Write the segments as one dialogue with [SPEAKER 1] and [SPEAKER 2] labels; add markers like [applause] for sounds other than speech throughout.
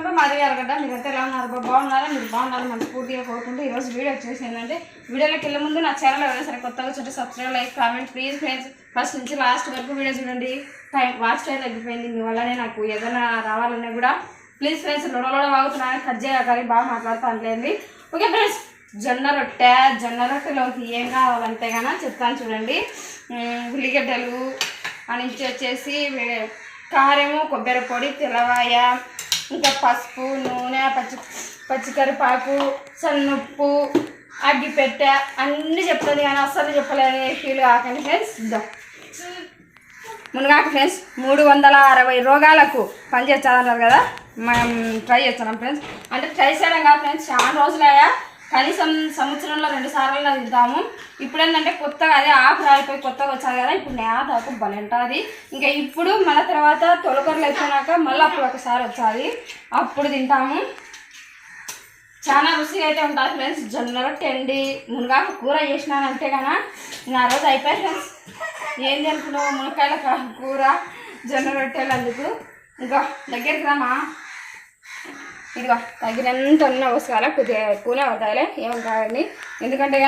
[SPEAKER 1] Welcome to మాది అరగడ్డ అయితే ఎలా ఉన్నారు? బాగున్నారా? మీరు బాగున్నారు? మంచి పూర్తిగా కోరుకుంటూ ఈరోజు వీడియో వచ్చేసి ఏంటంటే వీడియోలోకి వెళ్ళే ముందు నా ఛానల్ ఎవరైనా సరే కొత్తగా వచ్చి subscribe like comment please friends first నుంచి లాస్ట్ వరకు వీడియో చూడండి. టైం వాచ్ టైం తగ్గిపోయింది. మీ వల్లనే నాకు ఏదైనా రావాలన్నా కూడా ప్లీజ్ ఫ్రెండ్స్ లొడలోడ వాగుతున్నాను. కట్ చేయగానే బాగా మాట్లాడుతానులేండి. ఓకే ఫ్రెండ్స్ జొన్న రొట్టె జొన్న రొట్టెలోకి ఏం కావాలంటే కానీ చెప్తాను చూడండి. ఉల్లిగడ్డలు అని వచ్చేసి కారేమో కారము కొబ్బరి పొడి తెల్లవాయ ఇంకా పసుపు నూనె పచ్చి పచ్చికరిపాకు సన్నుప్పు అగ్గిపెట్టె అన్నీ చెప్తుంది కానీ అస్సలు చెప్పలేని ఫీల్ కాకండి ఫ్రెండ్స్ ఇద్దాం మునగాకు ఫ్రెండ్స్ మూడు వందల అరవై రోగాలకు పనిచేస్తారన్నారు కదా? మనం ట్రై చేస్తున్నాం ఫ్రెండ్స్ అంటే ట్రై చేయడం కాదు ఫ్రెండ్స్ చాలా రోజులయ్యా. కనీసం సంవత్సరంలో రెండు సార్లు తింటాము. ఇప్పుడు ఏంటంటే కొత్తగా అదే ఆకు రాలిపోయి కొత్తగా వచ్చారు కదా ఇప్పుడు నేతాకు భలే ఉంటుంది. ఇంకా ఇప్పుడు మళ్ళీ తర్వాత తొలకరలు అయిపోయినాక మళ్ళీ అప్పుడు ఒకసారి వచ్చాది. అప్పుడు తింటాము. చాలా రుచిగా అయితే ఉంటుంది ఫ్రెండ్స్. జొన్న రొట్టె అండి మునగాకు కూర చేసినానంటే కదా. నా రోజు అయిపోయి ఫ్రెండ్స్. ఏంది అనుకున్నావు మునక్కాయల కూర జొన్న రొట్టెలు అందుకు. ఇంకా దగ్గరికి రామా? ఇదిగో తగినంత ఉన్న పోసుకోవాలి కొద్దిగా ఎక్కువనే అవుతాయిలే ఏం కాదండి. ఎందుకంటే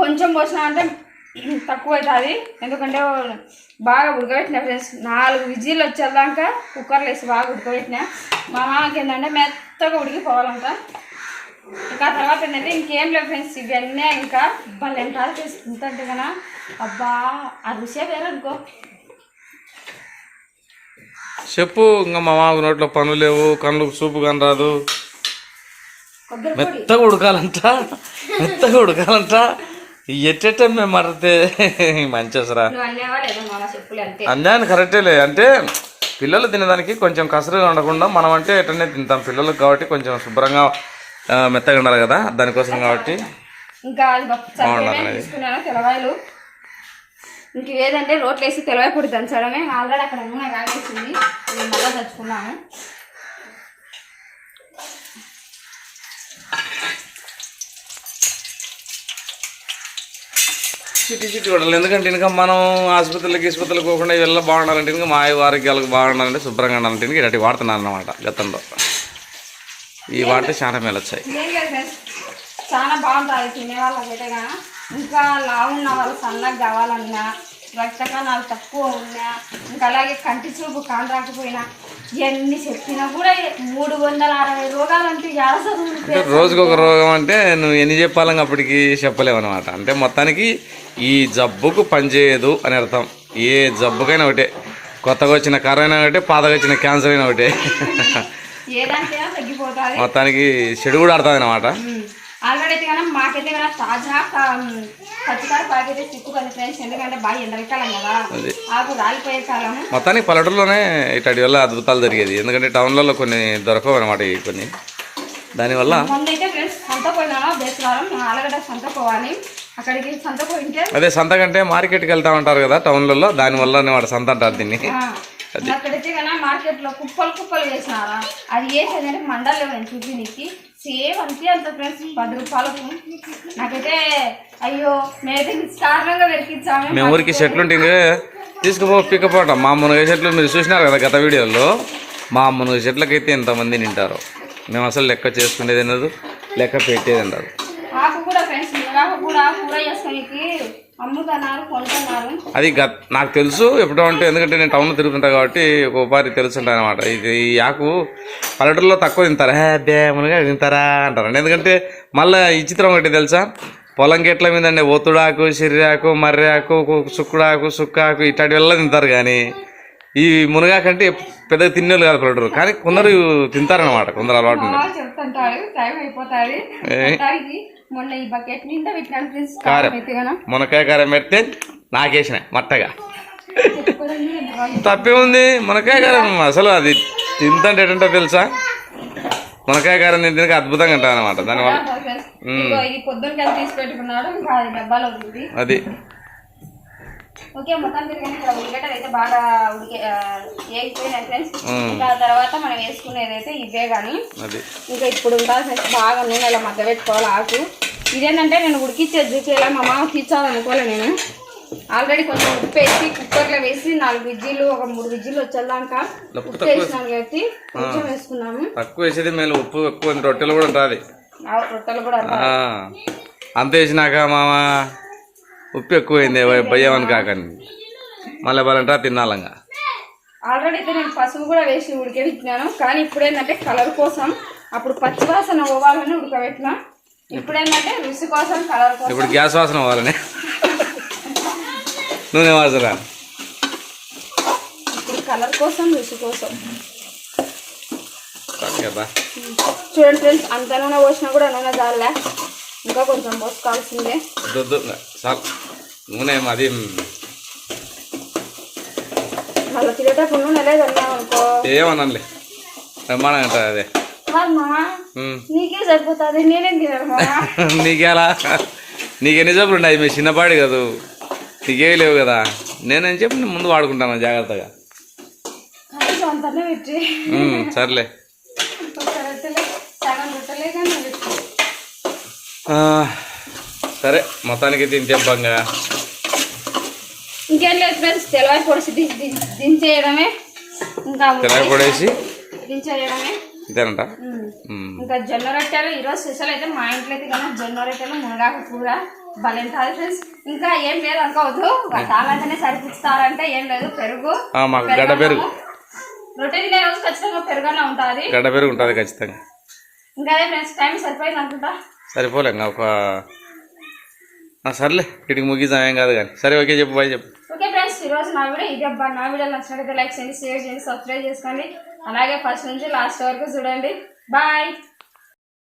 [SPEAKER 1] కొంచెం పోసినా అంటే తక్కువ అవుతుంది. ఎందుకంటే బాగా ఉడకబెట్టిన ఫ్రెండ్స్. నాలుగు విజిల్లు వచ్చేదాక కుక్కర్లో వేసి బాగా ఉడకబెట్టిన. మా మామకి ఏంటంటే మెత్తగా ఉడికిపోవాలంట. ఇంకా తర్వాత ఏంటంటే ఇంకేం లేవు ఫ్రెండ్స్ ఇవన్నీ ఇంకా భలే ఎంటాలు చేసుకుంటుంటే కదా అబ్బా ఆ రుచే వేరే అనుకో
[SPEAKER 2] చెప్పు ఇంకా మా మాకు నోట్లో పనులు లేవు కళ్ళు చూపు కనరాదు
[SPEAKER 1] కొబ్బరి పొడి.
[SPEAKER 2] మెత్తగా ఉడకాలంట. మెత్తగా ఉడకాలంట. ఎట్టెట్ట మేము మరితే? మంచిసరా
[SPEAKER 1] అనేవా లేదా
[SPEAKER 2] కరెక్టేలే అంటే? పిల్లలు తినేదానికి కొంచెం కసరుగా ఉండకుండా మనం అంటే ఎటనే తింటాం పిల్లలకు కాబట్టి కొంచెం శుభ్రంగా మెత్తగా ఉండాలి కదా దానికోసం కాబట్టి.
[SPEAKER 1] ఇంకా తెలవాయలు ఇంక ఏదంటే రోట్లు వేసి తెలవాయ పొడి దంచడమే. ఆల్రెడీ అక్కడ నూనె కాగేసింది. ఇది మళ్ళీ తెచ్చుకున్నాను
[SPEAKER 2] చిట్టి చిట్టి కొడాలి. ఎందుకంటే ఇంకా మనం ఆసుపత్రులకి ఆసుపత్రులకు పోకుండా ఇవల్ల బాగుండాలంటే ఇంకా మా ఆరోగ్యాలకు బాగుండాలంటే శుభ్రంగా ఉండాలంటే ఇంకా ఇలాంటి వాడుతున్నాను అనమాట గతంలో. ఈ వాడితే చాలా మేలు వచ్చాయి.
[SPEAKER 1] చాలా బాగుంటుంది తినే వాళ్ళకైతే ఇంకా లావు ఉన్న వాళ్ళు సన్నగా కావాలన్నా రక్త కణాలు తక్కువ ఉన్నా ఇంకా అలాగే కంటి చూపు కాని రాకపోయినా ఇవన్నీ చెప్పినా కూడా మూడు వందల అరవై రోగాలు అంటే చదువులు
[SPEAKER 2] రోజుకు ఒక రోగం అంటే నువ్వు ఎన్ని చెప్పాలని అప్పటికి చెప్పలేవు అనమాట అంటే మొత్తానికి ఈ జబ్బుకు పనిచేయదు అని అర్థం. ఏ జబ్బుకైనా ఒకటే. కొత్తగా వచ్చిన కరోనా ఒకటే పాతగా వచ్చిన క్యాన్సర్ అయినా ఒకటే. మొత్తానికి చెడు కూడా ఆడుతుంది అనమాట
[SPEAKER 1] ఆల్రెడీ అయితే కన్నా మాకైతే కన్నా తాజా పచ్చికాయ పాకైతే తిప్పుకొని ఫ్రెండ్స్. ఎందుకంటే బాగా ఎండకాలం కదా. ఆకు రాలిపోయే కాలం
[SPEAKER 2] మొత్తానికి పల్లెటూరులోనే ఇట్లాంటి వల్ల అద్భుతాలు జరిగేది. ఎందుకంటే టౌన్లలో కొన్ని దొరకవు అనమాట కొన్ని. దానివల్ల
[SPEAKER 1] అయితే ఫ్రెండ్స్ సంత పోయినా బేసవారం ఆలగడ్డ సంత పోవాలి అక్కడికి సంత పోయింటే
[SPEAKER 2] అదే సంత కంటే మార్కెట్కి వెళ్తా ఉంటారు కదా టౌన్లలో దానివల్ల వాడు సంత అంటారు దీన్ని.
[SPEAKER 1] అక్కడైతే కన్నా మార్కెట్లో కుప్పలు కుప్పలు వేసినారా? అది వేసేదంటే మండల్లో నేను చూపి నీకు సేమ్ అంతే అంత ఫ్రెండ్స్ పది రూపాయలకు నాకైతే అయ్యో మేమైతే నిస్కారణంగా వెతికించాము
[SPEAKER 2] మేము ఊరికి చెట్లు ఉంటే తీసుకుపో పిక్కపోవటం మా మునగ చెట్లు మీరు చూసినారు కదా గత వీడియోలో? మా మునగ చెట్లకైతే ఎంతమంది నింటారు మేము అసలు లెక్క చేసుకునేది ఉండదు లెక్క పెట్టేది ఉండదు
[SPEAKER 1] ఆకు కూడా ఫ్రెండ్స్ కూడా కూర చేసుకోనికి
[SPEAKER 2] అది నాకు తెలుసు ఎప్పుడో అంటే ఎందుకంటే నేను టౌన్లో తిరుగుతుంటా కాబట్టి ఒక ఉపాధి తెలుసుంటా అనమాట ఇది ఈ ఆకు పల్లెటూరులో తక్కువ తింటారు. హే బే మునగా తింటారా అంటారు ఎందుకంటే మళ్ళీ ఈ చిత్రం ఒకటి తెలుసా? పొలం గెట్ల మీదండి ఒత్తుడాకు సిర్రాకు మర్రాకు సుక్కుడాకు సుక్కాకు ఇట్లాంటి వల్ల తింటారు కానీ ఈ మునగాకంటే పెద్దగా తినేళ్ళు కాదు పల్లెటూరు. కానీ కొందరు తింటారనమాట కొందరు అలవాటు
[SPEAKER 1] మొన్న ఈ బకెట్ నిండా పెట్టినాను ఫ్రెండ్స్.
[SPEAKER 2] కారం. మునక్కాయ కారం పెడితే నాకేసిన మట్టగా. తప్పే ఉంది. మునక్కాయ కారం అసలు అది తింతంటే ఏంటంటో తెలుసా? మునక్కాయ కారం తింటే అద్భుతంగా ఉంటుంది అనమాట దానివల్ల
[SPEAKER 1] అది. ఓకే మొత్తం తిరిగి ఇక్కడ ఉల్లిగడ్డలు అయితే బాగా ఉడికే వేగిపోయినాయి ఫ్రెండ్స్
[SPEAKER 2] మ్మ్.
[SPEAKER 1] ఇంకా తర్వాత మనం వేసుకునేది అయితే ఇవే కానీ ఇంకా ఇప్పుడు ఫ్రెండ్స్ బాగా నూనెలో మధ్య పెట్టుకోవాలి ఆకు. ఇదేంటంటే నేను ఉడికిచ్చేది ఇలా మా మామ తీర్చాలనుకోలే నేను. ఆల్రెడీ కొంచెం ఉప్పు వేసి కుక్కర్లో వేసి నాలుగు విజ్జీలు ఒక మూడు విజ్జీలు వచ్చేదాకా
[SPEAKER 2] ఉప్పు
[SPEAKER 1] వేసినాం కాబట్టి కొంచెం వేసుకున్నాము.
[SPEAKER 2] తక్కువ వేసేది మేలు ఉప్పు ఎక్కువ రొట్టెలు కూడా
[SPEAKER 1] ఆ రొట్టెలు కూడా
[SPEAKER 2] అంత వేసినాక మామ ఉప్పు ఎక్కువైంది భయ్యమని కాకండి. మళ్ళీ బలంటా తినాలంగా.
[SPEAKER 1] ఆల్రెడీ అయితే నేను పసుపు కూడా వేసి ఉడకబెట్టినాను కానీ ఇప్పుడు ఏంటంటే కలర్ కోసం అప్పుడు పచ్చివాసన పోవాలని ఉడకబెట్టినా. ఇప్పుడు ఏంటంటే రుచి కోసం కలర్ కోసం.
[SPEAKER 2] ఇప్పుడు గ్యాస్ వాసన పోవాలని. నూనె వాసన.
[SPEAKER 1] ఇప్పుడు కలర్ కోసం రుచి కోసం. చూడండి ఫ్రెండ్స్ అంత నూనె పోసినా కూడా నూనె జాలే ఇంకా కొంచెం పోసుకోవాల్సిందే
[SPEAKER 2] చాలు. నూనె అది
[SPEAKER 1] మళ్ళీ తినేటప్పుడు నూనె
[SPEAKER 2] ఏమన్నానులే బ్రహ్మాండంగా అదే.
[SPEAKER 1] నీకే సరిపోతుంది నేనేం [laughs]
[SPEAKER 2] నీకేలా జబ్బులు ఉన్నాయి మీ చిన్నపాడి కదా. నీకేవి లేవు కదా. నేనేం చెప్పి నేను ముందు వాడుకుంటాను జాగ్రత్తగా. సర్లే.
[SPEAKER 1] సగం రొట్టెలే కానీ పెట్టి
[SPEAKER 2] ఆ, సరే మొత్తానికి తింటేబ్బంగా
[SPEAKER 1] ఇంకేం లేదు ఫ్రెండ్స్ దిం- దిం- దించేయడమే. ఇంకా
[SPEAKER 2] తెల్ల పొడేసి?
[SPEAKER 1] దించేయడమే.
[SPEAKER 2] ఇదేనంట.
[SPEAKER 1] ఇంకా జొన్న రొట్టెలు ఈరోజు స్పెషల్ అయితే మా ఇంట్లో అయితే కానీ జొన్న రొట్టెలు మునగాకు కూర బలెంటాది ఫ్రెండ్స్ ఇంకా ఏం లేదు అనుకోవద్దు. వాళ్ళంటేనే సరిపిస్తారంటే ఏం లేదు పెరుగు.
[SPEAKER 2] గడ్డ పెరుగు.
[SPEAKER 1] రొట్టె తినే రోజు ఖచ్చితంగా పెరుగనే ఉంటుంది.
[SPEAKER 2] గడ్డ పెరుగు ఉంటుంది ఖచ్చితంగా.
[SPEAKER 1] ఇంకా అదే ఫ్రెండ్స్ టైం సరిపోయింది అనుకుంటా.
[SPEAKER 2] సరిపోలే ఒక సర్లే వీటికి ముగిద్దాం కాదు కానీ. సరే ఓకే చెప్పు బాయ్ చెప్పు.
[SPEAKER 1] ఓకే ఫ్రెండ్స్ ఈరోజు నా వీడియో ఇది అబ్బా. నా వీడియో నచ్చినట్లయితే లైక్ చేయండి షేర్ చేయండి సబ్స్క్రైబ్ చేసుకోండి. అలాగే ఫస్ట్ నుంచి లాస్ట్ వరకు చూడండి. బాయ్.